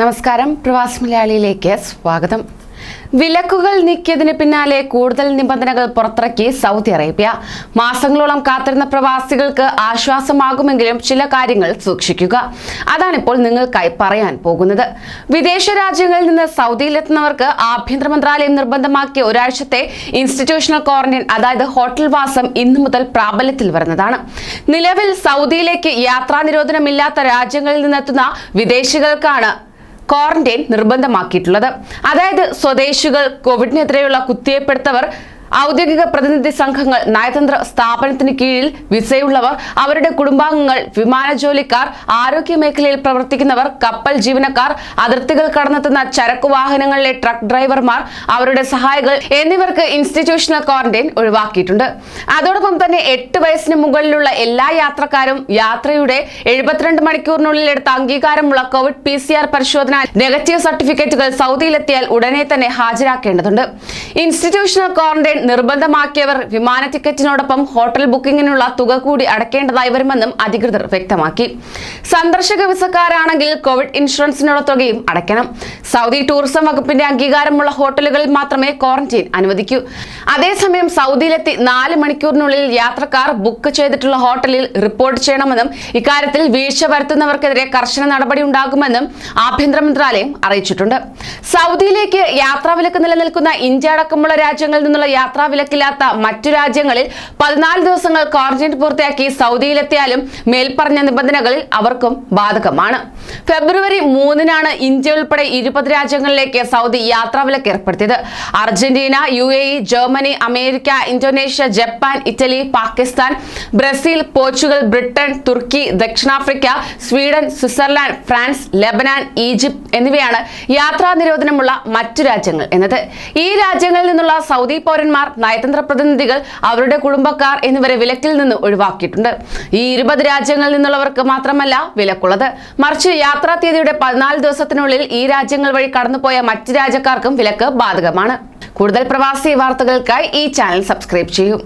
നമസ്കാരം. പ്രവാസ് മലയാളിയിലേക്ക് സ്വാഗതം. വിലക്കുകൾ നീക്കിയതിന് പിന്നാലെ കൂടുതൽ നിബന്ധനകൾ പുറത്തിറക്കി സൗദി അറേബ്യ. മാസങ്ങളോളം കാത്തിരുന്ന പ്രവാസികൾക്ക് ആശ്വാസമാകുമെങ്കിലും ചില കാര്യങ്ങൾ സൂക്ഷിക്കുക. അതാണിപ്പോൾ നിങ്ങൾക്കായി പറയാൻ പോകുന്നത്. വിദേശ രാജ്യങ്ങളിൽ നിന്ന് സൗദിയിലെത്തുന്നവർക്ക് ആഭ്യന്തര മന്ത്രാലയം നിർബന്ധമാക്കിയ ഒരാഴ്ചത്തെ ഇൻസ്റ്റിറ്റ്യൂഷണൽ ക്വാറന്റൈൻ അതായത് ഹോട്ടൽ വാസം ഇന്നു മുതൽ പ്രാബല്യത്തിൽ വരുന്നതാണ്. നിലവിൽ സൗദിയിലേക്ക് യാത്രാ നിരോധനമില്ലാത്ത രാജ്യങ്ങളിൽ നിന്നെത്തുന്ന വിദേശികൾക്കാണ് ക്വാറന്റൈൻ നിർബന്ധമാക്കിയിട്ടുള്ളത്. അതായത് സ്വദേശികൾ കോവിഡിനെതിരെയുള്ള കുത്തിവയ്പ്പെടുത്തവർ ഔദ്യോഗിക പ്രതിനിധി സംഘങ്ങൾ നയതന്ത്ര സ്ഥാപനത്തിന് കീഴിൽ വിസയുള്ളവർ അവരുടെ കുടുംബാംഗങ്ങൾ വിമാന ജോലിക്കാർ ആരോഗ്യ മേഖലയിൽ പ്രവർത്തിക്കുന്നവർ കപ്പൽ ജീവനക്കാർ അതിർത്തികൾ കടന്നെത്തുന്ന ചരക്കു വാഹനങ്ങളിലെ ട്രക്ക് ഡ്രൈവർമാർ അവരുടെ സഹായികൾ എന്നിവർക്ക് ഇൻസ്റ്റിറ്റ്യൂഷണൽ ക്വാറന്റൈൻ ഒഴിവാക്കിയിട്ടുണ്ട്. അതോടൊപ്പം തന്നെ എട്ട് വയസ്സിന് മുകളിലുള്ള എല്ലാ യാത്രക്കാരും യാത്രയുടെ എഴുപത്തിരണ്ട് മണിക്കൂറിനുള്ളിൽ എടുത്ത അംഗീകാരമുള്ള കോവിഡ് പി സി ആർ പരിശോധന നെഗറ്റീവ് സർട്ടിഫിക്കറ്റുകൾ സൗദിയിലെത്തിയാൽ ഉടനെ തന്നെ ഹാജരാക്കേണ്ടതുണ്ട്. ഇൻസ്റ്റിറ്റ്യൂഷണൽ ക്വാറന്റൈൻ നിർബന്ധമാക്കിയവർ വിമാന ടിക്കറ്റിനോടൊപ്പം ഹോട്ടൽ ബുക്കിംഗിനുള്ള തുക കൂടി അടക്കേണ്ടതായി വരുമെന്നും അധികൃതർ വ്യക്തമാക്കി. സന്ദർശക വിസക്കാരാണെങ്കിൽ കോവിഡ് ഇൻഷുറൻസിനുള്ള തുകയും അടയ്ക്കണം. സൗദി ടൂറിസം വകുപ്പിന്റെ അംഗീകാരമുള്ള ഹോട്ടലുകളിൽ മാത്രമേ ക്വാറന്റൈൻ അനുവദിക്കൂ. അതേസമയം സൗദിയിലെത്തി നാല് മണിക്കൂറിനുള്ളിൽ യാത്രക്കാർ ബുക്ക് ചെയ്തിട്ടുള്ള ഹോട്ടലിൽ റിപ്പോർട്ട് ചെയ്യണമെന്നും ഇക്കാര്യത്തിൽ വീഴ്ച വരുത്തുന്നവർക്കെതിരെ കർശന നടപടി ഉണ്ടാകുമെന്നും ആഭ്യന്തര മന്ത്രാലയം അറിയിച്ചിട്ടുണ്ട്. സൗദിയിലേക്ക് യാത്രാവിലക്ക് നിലനിൽക്കുന്ന ഇന്ത്യ അടക്കമുള്ള രാജ്യങ്ങളിൽ നിന്നുള്ള യാത്രാവിലക്കില്ലാത്ത മറ്റു രാജ്യങ്ങളിൽ പതിനാല് ദിവസങ്ങൾ ക്വാറന്റൈൻ പൂർത്തിയാക്കി സൗദിയിലെത്തിയാലും മേൽപ്പറഞ്ഞ നിബന്ധനകളിൽ അവർക്കും ബാധകമാണ്. ഫെബ്രുവരി മൂന്നിനാണ് ഇന്ത്യ ഉൾപ്പെടെ ഇരുപത് രാജ്യങ്ങളിലേക്ക് സൗദി യാത്രാവിലക്ക് ഏർപ്പെടുത്തിയത്. Argentina U A E Germany America Indonesia Japan Italy Pakistan Brazil Portugal Britain തുർക്കി ദക്ഷിണാഫ്രിക്ക Sweden Switzerland France Lebanon Egypt എന്നിവയാണ് യാത്രാ നിരോധനമുള്ള മറ്റു രാജ്യങ്ങൾ എന്നത്. ഈ രാജ്യങ്ങളിൽ നിന്നുള്ള സൗദി പൗരന്മാർ നയതന്ത്ര പ്രതിനിധികൾ അവരുടെ കുടുംബക്കാർ എന്നിവരെ വിലക്കിൽ നിന്ന് ഒഴിവാക്കിയിട്ടുണ്ട്. ഈ ഇരുപത് രാജ്യങ്ങളിൽ നിന്നുള്ളവർക്ക് മാത്രമല്ല വിലക്കുള്ളത്. മറിച്ച് യാത്രാ തീയതിയുടെ പതിനാല് ദിവസത്തിനുള്ളിൽ ഈ രാജ്യങ്ങൾ വഴി കടന്നുപോയ മറ്റ് രാജ്യക്കാർക്കും വിലക്ക് ബാധകമാണ്. കൂടുതൽ പ്രവാസി വാർത്തകൾക്കായി ഈ ചാനൽ സബ്സ്ക്രൈബ് ചെയ്യൂ.